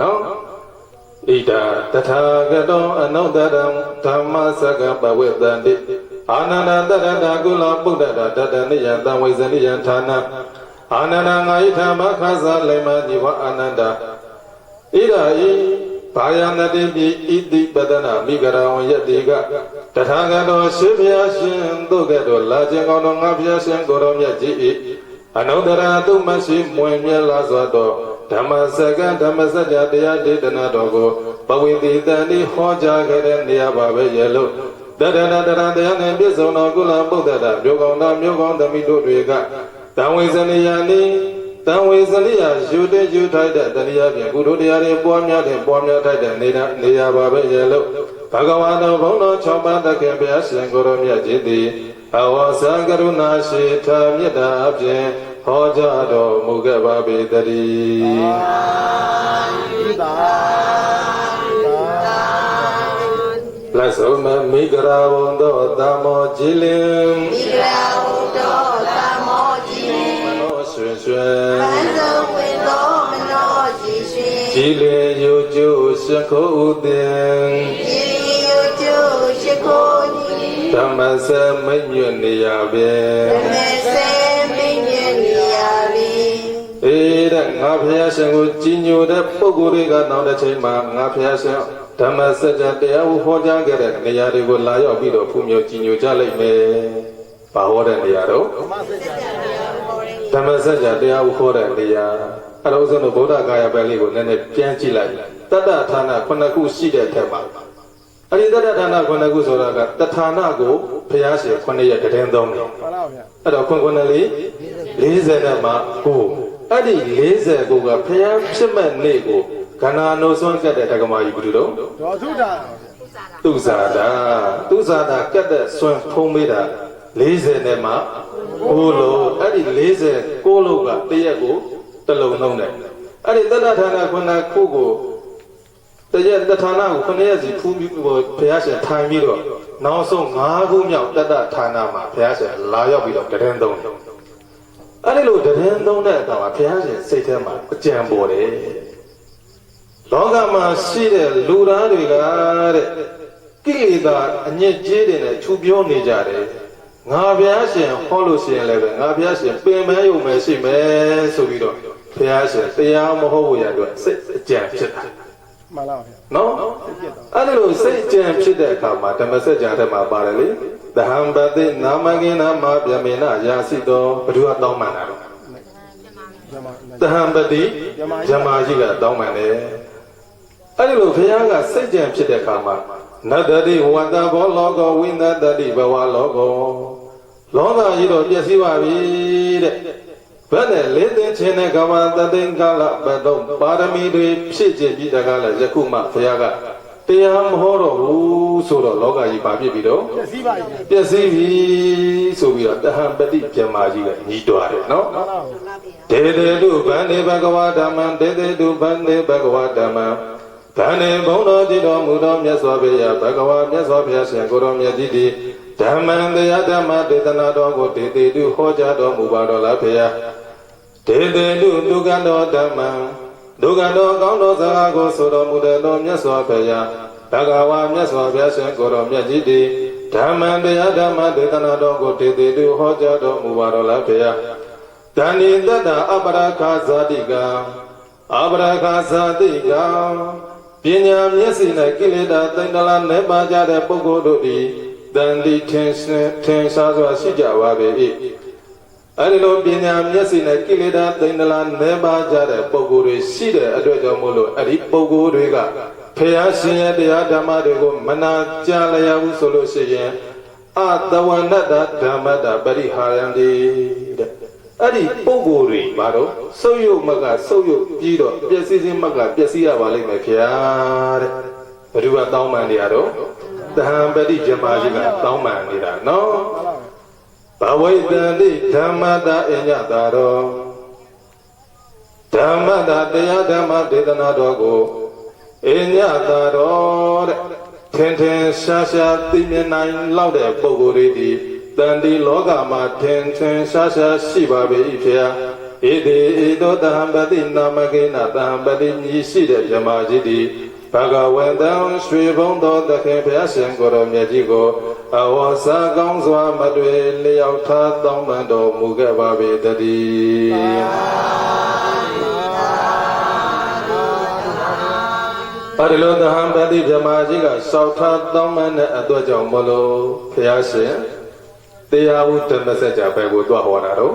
နော်ဣဒာတထာဂတောအနုတ္တရံဓမ္မစကပဝေတန္တိအာနန္ဒတရတကုလပုဒ္ဒတာတတနိယတံဝိဇနိယဌာနအာနန္ဒငါဣထာမခသလိမဇိဝအာနန္ဒဣဒာဤဘာယနတိပိဣတိပဒနာမိဂရဝံယတိကတထာဂတောရှင်ဘုရားရှင်သို့ကဲ့သို့လာခြင်းကောင်းသောငါဘုရားရှင်ကိုရောမြတ်ကြီးဤအနုတ္တရာတုမရှိမွင်မြတ်လာစွာသော ဓမ္မစကဓမ္မစကြာတရားဒေသနာတော်ကိုပဝိတိတန်ဒီဟောကြားခဲ့တဲ့နေရာပါပဲရဲ့လို့တရဏတရတရားနဲ့ပြည့်စုံသောကုလပုဒ္ဒတာမြို့ကောင်းသားမြို့ကောင်းသမီးတို့တွေကတံဝေဇနိယာနိတံဝေဇနိယာယူတဲ့ယူထိုက်တဲ့တရားဖြင့်ကုသိုလ်တရားတွေပွားများတဲ့ပွားများထိုက်တဲ့နေတာနေရာပါပဲရဲ့လို့ဘဂဝါတော်ဘုန်းတော်၆ပါးတခင်ဘုရားရှင်ကိုရောမြတ်ကြီးသည်အဝါစာကရုဏာရှိထာမေတ္တာအဖြင့် ဟောကြားတော်မူခဲ့ပါပေတည်းလက်ဆုံးမမိဂရာဝံတော်တမောကြည်လင်မိဂရာဟုတော်သာမောကြည်မနောရွှင်ရွှင်ပန်းစုံဝင်တော်မနောကြည်ရှင်ကြည်လင်ယုကျိုးရှခုဥသင်ကြည်ယုကျိုးရှိခိုးညီဓမ္မစမိတ်ညွတ်နေရပင်ဓမ္မစေမင်းမြတ်နေရပြီ အေးတဲ့ငါဖះရှင်ကိုကြီးညိုတဲ့ပုဂ္ဂိုလ်တွေကနောက်တစ်ချိန်မှာငါဖះရှင်ဓမ္မစကြာတရားကိုဟောကြားခဲ့တဲ့နေရာတွေကိုလာရောက်ပြီးတော့ဖူးမြော်ကြီးညိုကြလိမ့်မယ်။ဘာဟောတဲ့နေရာတော့ဓမ္မစကြာတရားကိုဟောတဲ့နေရာအဲ့တော့ဦးဇင်းတို့ဗုဒ္ဓဂါယပဲလေးကိုနည်းနည်းပြန်ကြည့်လိုက်တတ္တဌာနခုနှစ်ခုရှိတဲ့ထက်မှာအဲ့ဒီတတ္တဌာနခုနှစ်ခုဆိုတာကတဌာနကိုဖះရှင်ခုနှစ်ရက်တည်င်းသုံးတယ်မှန်ပါဗျာအဲ့တော့ခွန်ခွန်နဲ့လေး40နဲ့မှကို အဲ့ဒီ40ကိုကဖျားဖြစ်မဲ့နေ့ကိုကန္နာနိုးစွန့်ကတ်တဲ့တက္ကမကြီးဘုရားတော်ဒေါ်သုတာသူဇာတာသူဇာတာကတ်တဲ့စွန့်ဖုံးမေးတာ40နဲ့မှကိုလို့အဲ့ဒီ40ကိုလို့ကတရက်ကိုတစ်လုံးလုံးနဲ့အဲ့ဒီတတ္တဌာနခုနခုကိုတရက်တဌာနကိုခုနှစ်ရက်စီဖူးပြီးဘုရားရှင်ထိုင်ပြီးတော့နောက်ဆုံး၅ခုမြောက်တတ္တဌာနမှာဘုရားရှင်လာရောက်ပြီးတော့တရင်သုံးတယ် အဲ့ဒီလိုတရင်သုံးတဲ့အခါမှာဘုရားရှင်စိတ်ထဲမှာအကြံပေါ်တယ်လောကမှာရှိတဲ့လူသားတွေကတဲ့ကိလေသာအညစ်အကြေးတွေနဲ့ခြုံပြောနေကြတယ်ငါဘုရားရှင်ဟောလို့ရှိရင်လည်းပဲငါဘုရားရှင်ပင်မဲယုံမယ်ရှိမယ်ဆိုပြီးတော့ဘုရားရှင်တရားမဟုတ်ဘူးရအတွက်စိတ်အကြံဖြစ်တာမှန်လားဗျာနော်အဲ့ဒီလိုစိတ်ကြံဖြစ်တဲ့အခါမှာဓမ္မစကြာထဲမှာပါတယ်လေ သဟံပတိနာမကိနာမဗျမေနယာစိတောဘ누구ကတောင်းမှန်တာတော့ဇမသဟံပတိဇမာရှိကတောင်းမှန်တယ်အဲ့ဒီလိုဘုရားကစိတ်ကြံဖြစ်တဲ့အခါမှာနတ္တိဝတ္တဘောလောကဝိနတ္တိဘဝလောကလောကကြီးတော့ပြည့်စည်ပါပြီတဲ့ဘယ်နဲ့လေးသိချင်းတဲ့ကမ္ဘာတသိင်္ဂလဘတ်တော့ပါရမီတွေဖြစ်ခြင်းပြီးတကားလဲယခုမှဘုရားက တရားမဟောတော့ဘူးဆိုတော့လောကကြီးပါပြစ်ပြီးတော့ပြည့်စည်ပါပြီပျက်စီးပြီဆိုပြီးတော့တဟံပတိပြမကြီးကညီးတွားတယ်နော်မှန်လားဗျာဒေဒေတုဗန္ဒေဘဂဝါဓမ္မံဒေဒေတုဗန္ဒေဘဂဝါဓမ္မံဗန္ဒေဘုံတော်ကြည်တော်မူသောမြတ်စွာဘုရားဘဂဝါမြတ်စွာဘုရားရှင်ကိုတော်မြတ်ကြီးသည်ဓမ္မံတရားဓမ္မဒေသနာတော်ကိုဒေဒေတုဟောကြားတော်မူပါတော်လားဘုရားဒေဒေတုဒုက္ခတော်ဓမ္မံ ဒုက္ခတော်ကောင်းတော်စကားကိုဆိုတော်မူတဲ့တော်မြတ်စွာဘုရားဘဂဝါမြတ်စွာဘုရားရှင်ကိုတော်မြတ်ကြီးသည်ဓမ္မံတရားဓမ္မဒေသနာတော်ကိုဒေဒေတုဟောကြားတော်မူပါတော်လားဘုရားတဏိတတအပရခာဇာတိကအပရခာဇာတိကပညာမျက်စိနဲ့ကိလေသာတိုင်တလားနေပါကြတဲ့ပုဂ္ဂိုလ်တို့သည်တန်တိထင်ရှင်ထင်ရှားစွာရှိကြပါပေ၏ အဲဒီလိုပညာမျက်စိနဲ့ကိလေသာတိုင်တလားနေပါကြတဲ့ပုဂ္ဂိုလ်တွေရှိတဲ့အတွက်ကြောင့်မို့လို့အဲ့ဒီပုဂ္ဂိုလ်တွေကဖျားရှင်ရဲ့တရားဓမ္မတွေကိုမနာကြားလျက်ဘူးဆိုလို့ရှိရင်အတဝန္တတဓမ္မတပရိဟာရံတိတဲ့အဲ့ဒီပုံကိုယ်တွေဘာတော့ဆုပ်ယုတ်မကဆုပ်ယုတ်ပြီးတော့ပျက်စီးခြင်းမကပျက်စီးရပါလိမ့်မယ်ခင်ဗျာတဲ့ဘ누구ကတောင်းပန်နေရတော့တဟံပတိဇမာကြီးကတောင်းပန်နေတာနော်ဘ ဝိတန္တိဓမ္မတာအညတာတော်ဓမ္မတာတရားဓမ္မဒေသနာတော်ကိုအညတာတော်တဲ့ထင်ထင်ရှားရှားသိမြင်နိုင်လောက်တဲ့ပုံကိုယ်တွေဒီတန်ဒီလောကမှာထင်ထင်ရှားရှားရှိပါပေ၏ဖေယဣဣတိဣတောတဟံပတိနာမကေနတဟံပတိမြည်ရှိတဲ့မြမကြီးသည် ဘဂဝတံရွှေဘုံသောသခင်ဘုရားရှင်ကိုယ်တော်မြတ်ကြီးကိုအဝါစာကောင်းစွာမတွေ့လျောက်ထားတောင်းပန်တော်မူခဲ့ပါပေတည်းအဲဒီလိုသဟံပတိဗြဟ္မာကြီးကစောက်ထားတောင်းပန်တဲ့အတွက်ကြောင့်မလို့ဘုရားရှင်တရားဥဓမ္မစကြာဘယ်ကိုတွားဟောတာတော့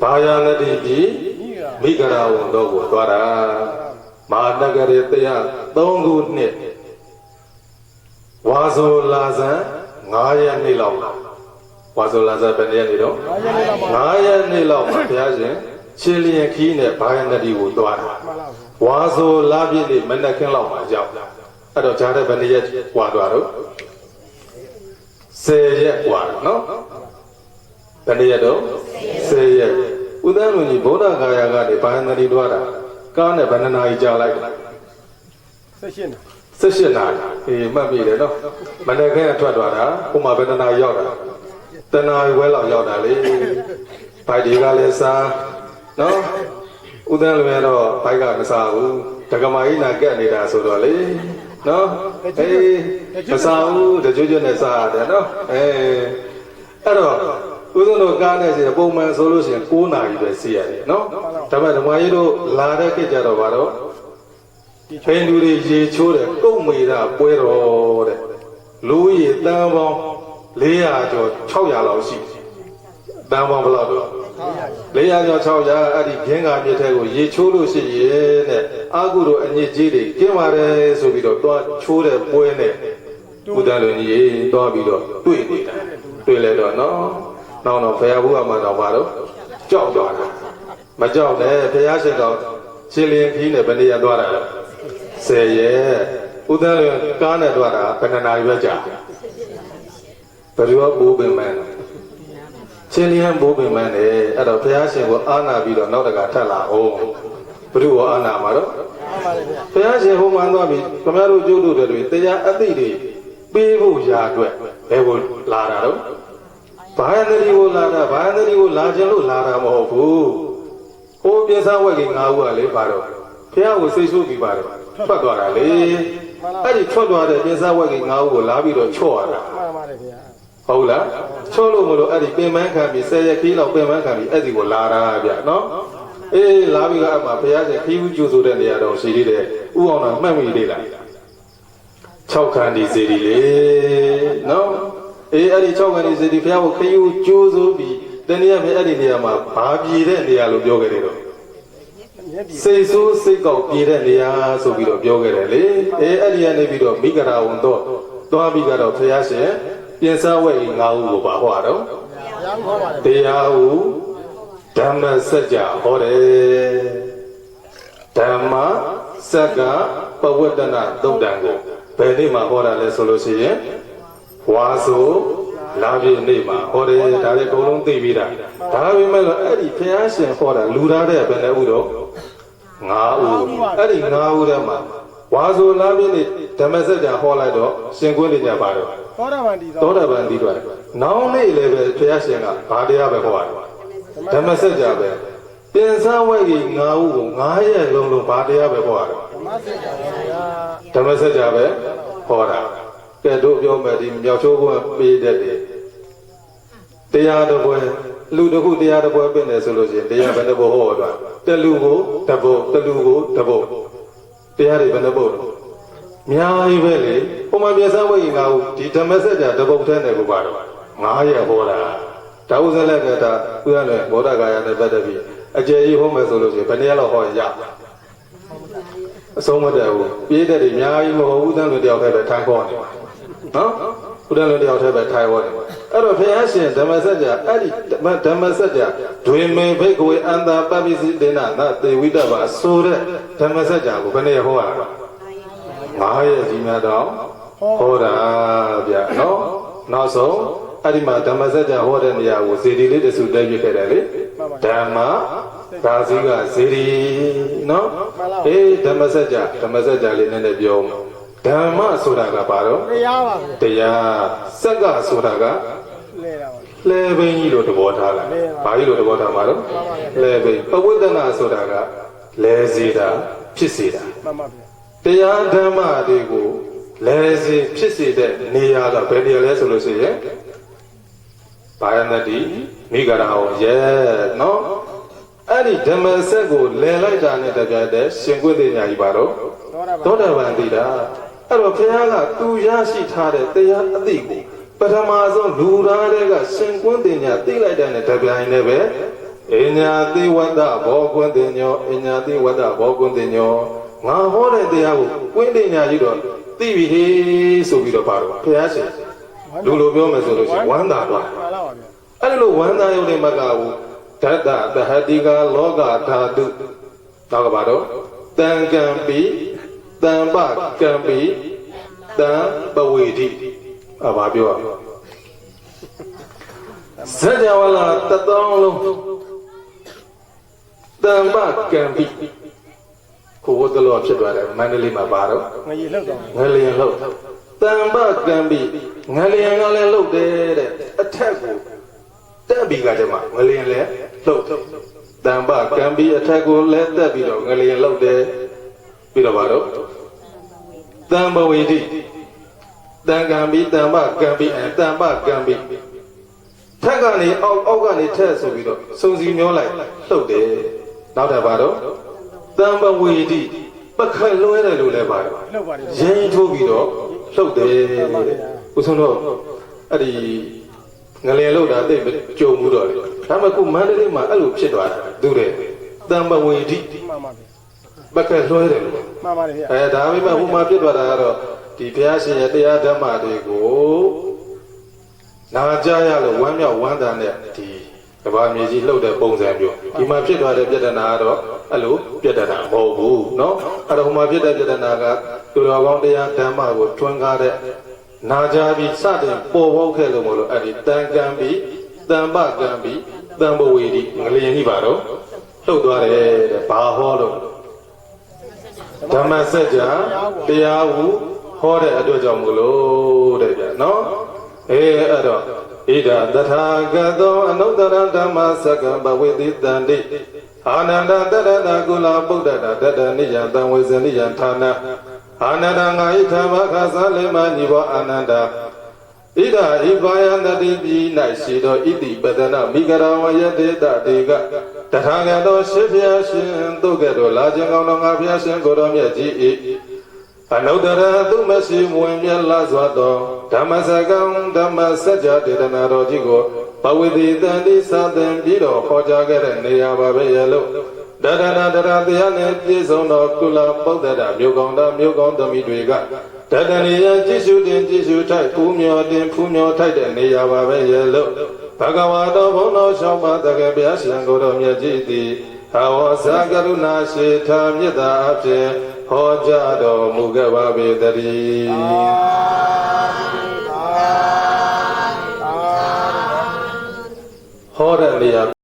ဘာယာနတိကြီးမိဂရာဝန်တော်ကိုတွားတာ မဟာနဂရေတရား3ခုနှစ်ဝါဇောလာဇန်9ရက်နေ့လောက်ဝါဇောလာဇန်ဘယ်ရက်နေ့တော့9ရက်နေ့လောက်မှာဘုရားရှင်ရှင်လျင်ခီးနဲ့ဘာယနတိကိုတွားတာမှန်လားဝါဇောလာပြည့်နေ့မနက်ခင်းလောက်မှာရောက်အဲ့တော့ဂျားတဲ့ဘယ်နေ့ရက်ဝါတွားတော့10ရက်ဝါနော်ဘယ်နေ့ရက်တော့10ရက်ဥဒန်းလူကြီးဗုဒ္ဓဂါယာကနေဘာယနတိတွားတာ ကားနဲ့ဘယ်နှစ်နာရီကြာလိုက်လဲဆက်ရှင်းတာ၁၈နာရီအေးမှတ်ပြီလေနော်မနေ့ကထွက်သွားတာဟိုမှာဘယ်နှစ်နာရီရောက်တာတနာရီဝဲလောက်ရောက်တာလေဘိုက်တွေကလည်းစားနော်ဥဒန်းလူများတော့ဘိုက်ကမစားဘူးဒကမာကြီးနာကက်နေတာဆိုတော့လေနော်အေးမစားဘူးတကြွကြွနဲ့စားရတယ်နော်အဲအဲ့တော့ ဦးဇင်းတို့ကားနဲ့စီပုံမှန်ဆိုလို့ရှိရင်9နာရီပဲစီးရတယ်နော်ဒါပေမဲ့ဓမ္မကြီးတို့လာတဲ့ခေတ်ကြတော့ဗါတော့ဟိန္ဒူတွေရေချိုးတယ်ကုတ်မေတာပွဲတော်တဲ့လူရည်တန်းပေါင်း400ကျော်600လောက်ရှိတန်းပေါင်းဘယ်လောက်တော့400ကျော်600အဲ့ဒီဂင်းကာမြစ်ထဲကိုရေချိုးလို့ရှိရဲ့တဲ့အာကုတို့အညစ်ကြီးတွေကင်းပါတယ်ဆိုပြီးတော့တွားချိုးတဲ့ပွဲနဲ့ဘုဒ္ဓလူကြီးရေတွားပြီးတော့တွေ့နေတာတွေ့လဲတော့နော် နောက်တော့ဘုရားဘုရားမှာတော့ပါတော့ကြောက်သွားတာမကြောက်နဲ့ဘုရားရှင်တော်ရှင်လင်းခီးနဲ့ဘယ်နေရာသွားတာလဲဆယ်ရက်ဥဒ္ဒရကားနဲ့တွားတာဘယ်နှစ်နာရီပဲကြာဘယ်လိုဘိုးပင်မန်းချင်းလျံဘိုးပင်မန်းလေအဲ့တော့ဘုရားရှင်ကိုအာနာပြီးတော့နောက်တကထက်လာအောင်ဘုရားအာနာမှာတော့မှန်ပါတယ်ဗျာဘုရားရှင်ဟိုမှန်သွားပြီခင်ဗျားတို့ကျုပ်တို့တွေတရားအသိတွေပေးဖို့ရာအတွက်ဘယ်ကိုလာတာတော့ ဘာန္တရီကိုလာတာဘာန္တရီကိုလာခြင်းလို့လာတာမဟုတ်ဘူးဟိုပြစ္ဆဝက်ကငါးဦးကလေပါတော့ဘုရားကိုစိတ်ဆိုးပြီးပါတော့ထွက်သွားတာလေအဲ့ဒီထွက်သွားတဲ့ပြစ္ဆဝက်ကငါးဦးကိုလာပြီးတော့ချော့ရတာမှန်ပါတယ်ဗျာဟုတ်လားချော့လို့မလို့အဲ့ဒီပင်ပန်းခံပြီးဆယ်ရက်ခီးလောက်ပင်ပန်းခံပြီးအဲ့ဒီကိုလာတာဗျနော်အေးလာပြီးတော့အမှဘုရားရှင်ခီးဦးကျူဆိုတဲ့နေရာတော့ရှိသေးတယ်ဥအောင်တော်မှတ်မိသေးလား6ခန်းဒီစီဒီလေနော် အေးအဲ့ဒီ6ခန်းဒီစီဒီဘုရားကိုခီးဦးကျူဆိုပြီးတနည်းအားဖြင့်အဲ့ဒီနေရာမှာဘာပြည်တဲ့နေရာလို့ပြောခဲ့တယ်တော့မျက်ပြစိတ်ဆိုးစိတ်ကောက်ပြေတဲ့နေရာဆိုပြီးတော့ပြောခဲ့တယ်လေအဲအဲ့ဒီကနေပြီးတော့မိဂရာဝန်တော့သွားပြီးတော့ဖះရှင်ပြင်စဝဲကြီး၅ဦးကိုပါဟောတော့ရောင်းခေါ်ပါတယ်တရားဟုဓမ္မစကြာဟောတယ်ဓမ္မစက္ကပဝတ္တနာသုတ်တံကိုဘယ်နေ့မှဟောတာလဲဆိုလို့ရှိရင် ဝါဆိုလာပြည့်နေ့မှာဟောတယ်ဒါလည်းအကုန်လုံးသိပြီးတာဒါပေမဲ့လို့အဲ့ဒီဖះရှင်ဟောတာလူသားတဲ့ဘယ်နဲ့ဦးတော့ငါးဦးအဲ့ဒီငါးဦးထဲမှာဝါဆိုလာပြည့်နေ့ဓမ္မစကြာဟောလိုက်တော့ရှင်ကွင်းနေကြပါတော့သောတာပန်တည်သောသောတာပန်ဒီတော့နောင်နေ့လည်းပဲဘုရားရှင်ကဘာတရားပဲဟောရတယ်ဓမ္မစကြာပဲပြင်စဝဲကြီးငါးဦးကိုငါးရက်လုံးလုံးဘာတရားပဲဟောရတယ်ဓမ္မစကြာပါဗျာဓမ္မစကြာပဲဟောတာ ကဲတို့ပြောမယ်ဒီမြောက်ချိုးကပေးတတ်တယ်တရားတော်ပွဲလူတစ်ခုတရားတော်ပွဲပြင်တယ်ဆိုလို့ရှိရင်တရားဘယ်နှဘဟောတော့တလူကိုတဘုတ်တလူကိုတဘုတ်တရားတွေဘယ်နှဘုတ်လဲအများကြီးပဲလေပုံမှန်ပြဆန်းဝိတ်ငါ့ကိုဒီဓမ္မစကြာတပုတ်ထဲနဲ့ကိုပါတော့9ရက်ဟောတာဒါဥစ္စာလက်ကတာဥရလွယ်ဘောဓဂါယနဲ့ပတ်သက်ပြီးအကျယ်ကြီးဟောမယ်ဆိုလို့ရှိရင်ဘယ်နည်းလောက်ဟောရအဆုံးမတတ်ဘူးပြေးတဲ့တွေအများကြီးမဟုတ်ဘူးတန်းတွေတယောက်တည်းပဲထိုင်ခေါ်နေမှာ နော်ဥဒ္ဒလွယ်တယောက်တည်းပဲထိုင်ဟောနေမှာအဲ့တော့ဘုရားရှင်ဓမ္မစကြာအဲ့ဒီဓမ္မစကြာဒွေမေဘိက္ခဝေအန္တာပပိစိတေနသတေဝိတ္တဘာဆိုတဲ့ဓမ္မစကြာကိုဘယ်နည်းဟောရလဲငါးရဲ့ကြီးများတော့ဟောတာဗျနော်နောက်ဆုံးအဲ့ဒီမှာဓမ္မစကြာဟောတဲ့နေရာကိုဇေဒီလေးတစုတက်ပြခဲ့တယ်လေဓမ္မဒါစီကဇေဒီနော်အေးဓမ္မစကြာဓမ္မစကြာလေးနည်းနည်းပြော ဓမ္မဆိုတာကဘာတော့တရားပါဗျာတရားစက်ကဆိုတာကလဲတာပါလှဲဘိန်းကြီးလို့သဘောထားလိုက်ဘာကြီးလို့သဘောထားမှာတော့လှဲဘိန်းပဝိဒနာဆိုတာကလဲစေတာဖြစ်စေတာမှန်ပါဗျာတရားဓမ္မတွေကိုလဲစေဖြစ်စေတဲ့နေရာကဘယ်နေရာလဲဆိုလို့ရှိရင်ဘာယနတိမိဂရာဟောရဲ့နော်အဲ့ဒီဓမ္မဆက်ကိုလဲလိုက်တာနဲ့တပြိုင်တည်းရှင်ကွင့်တဲ့ညာကြီးပါတော့သောတာပန်သောတာပန်တိတာ အဲ့တော့ဘုရားကသူရရှိထားတဲ့တရားအသိကိုပထမဆုံးလူသားတွေကရှင်ကွန်းတင်ညာသိလိုက်တဲ့နဲ့တပြိုင်တည်းပဲအညာတိဝတ္တဘောကွန်းတင်ညောအညာတိဝတ္တဘောကွန်းတင်ညောငါဟောတဲ့တရားကိုကွန်းတင်ညာကြီးတော့သိပြီဟေးဆိုပြီးတော့ပါတော့ဘုရားရှင်လူလိုပြောမယ်ဆိုလို့ရှိရင်ဝမ်းသာသွားမှန်လားပါဗျာအဲ့လိုဝမ်းသာရုံနဲ့မကဘူးဓတ္တသဟတိကာလောကဓာတုနောက်ကပါတော့တံကံပိ တံပကံပိတံပဝေတိအဘာပြောရဇေကြဝဠာတသောင်းလုံးတံပကံပိကိုဝတ်တလို့ဖြစ်သွားတယ်မန္တလေးမှာပါတော့ငရေလောက်တော့ငလျင်လှုပ်တံပကံပိငလျင်ကလည်းလှုပ်တယ်တဲ့အထက်ကိုတက်ပြီးကတည်းကငလျင်လည်းလှုပ်တံပကံပိအထက်ကိုလည်းတက်ပြီးတော့ငလျင်လှုပ်တယ် ပြီးတော့ပါတော့တံပဝေတိတံကံပိတံပကံပိအဲတံပကံပိထက်ကနေအောက်အောက်ကနေထက်ဆိုပြီးတော့စုံစီမျောလိုက်လှုပ်တယ်နောက်တစ်ပါတော့တံပဝေတိပခက်လွဲတယ်လို့လည်းပါတယ်လောက်ပါတယ်ရင်းထိုးပြီးတော့လှုပ်တယ်ဦးဆုံးတော့အဲ့ဒီငလျင်လှုပ်တာတိတ်မကြုံဘူးတော့လေဒါမှခုမန္တလေးမှာအဲ့လိုဖြစ်သွားတာသူတဲ့တံပဝေတိမှန်ပါဗျာ ပကလွှဲတယ်လို့ မှန်ပါတယ်ဗျာ အဲဒါပေမဲ့ဟိုမှာဖြစ်သွားတာကတော့ဒီဘုရားရှင်ရဲ့တရားဓမ္မတွေကိုနာကြားရလို့ဝမ်းမြောက်ဝမ်းသာနဲ့ဒီကဘာမြေကြီးလှုပ်တဲ့ပုံစံမျိုးဒီမှာဖြစ်သွားတဲ့ပြဿနာကတော့အဲ့လိုပြဿနာမဟုတ်ဘူးเนาะအဲ့တော့ဟိုမှာဖြစ်တဲ့ပြဿနာကသူတော်ကောင်းတရားဓမ္မကိုထွန်းကားတဲ့နာကြားပြီးစတင်ပေါ်ပေါက်ခဲ့လို့မလို့အဲ့ဒီတန်ကံပြီးတန်ပကံပြီးတန်ဘဝေဒီငလျင်ကြီးပါတော့လှုပ်သွားတယ်တဲ့ဘာဟောလို့ ဓမ္မစကြာတရားဟုဟောတဲ့အတွက်ကြောင့်မလို့တဲ့ဗျာနော်အေးအဲ့တော့ဣဒသထာဂတောအနုတ္တရဓမ္မစကံဘဝေတိတန္တိအာနန္ဒတရဏကုလပုဒ္ဒတာတတနိယံတံဝေဇနိယံဌာနအာနန္ဒငါဣထမခသလေမညီဘောအာနန္ဒာဣဒဣဘာယန္တတိပိ၌ရှိသောဣတိပဒနာမိဂရဝယတေတတေက တထာဂတောရှိဖျားရှင်တို့ကဲ့သို့လာခြင်းကောင်းသောငါဖျားရှင်ကိုတော်မြတ်ကြီး၏အနုတ္တရသူမရှိမဝင်မြတ်လာစွာသောဓမ္မစကံဓမ္မစကြာတေတနာတော်ကြီးကိုဘဝိတိတန်တိသာသင်ပြီးတော့ဟောကြားခဲ့တဲ့နေရာပါပဲရဲ့လို့တရဏတရတရားနဲ့ပြည့်စုံသောကုလပုဒ္ဒရာမြို့ကောင်းသားမြို့ကောင်းသမီးတွေကတတနေယကြည်ရှုတင်ကြည်ရှုထိုက်ဖူးမြော်တင်ဖူးမြော်ထိုက်တဲ့နေရာပါပဲရဲ့လို့ ဘဂဝါတော်ဘုန်းတော်ရှောင်းပါတကယ်ဗျာရှင်ကိုယ်တော်မြတ်ကြီးသည်ဟာဝဇာကရုဏာရှိထာမေတ္တာအဖြင့်ဟောကြားတော်မူခဲ့ပါပေတည်းဟောတဲ့နေရာ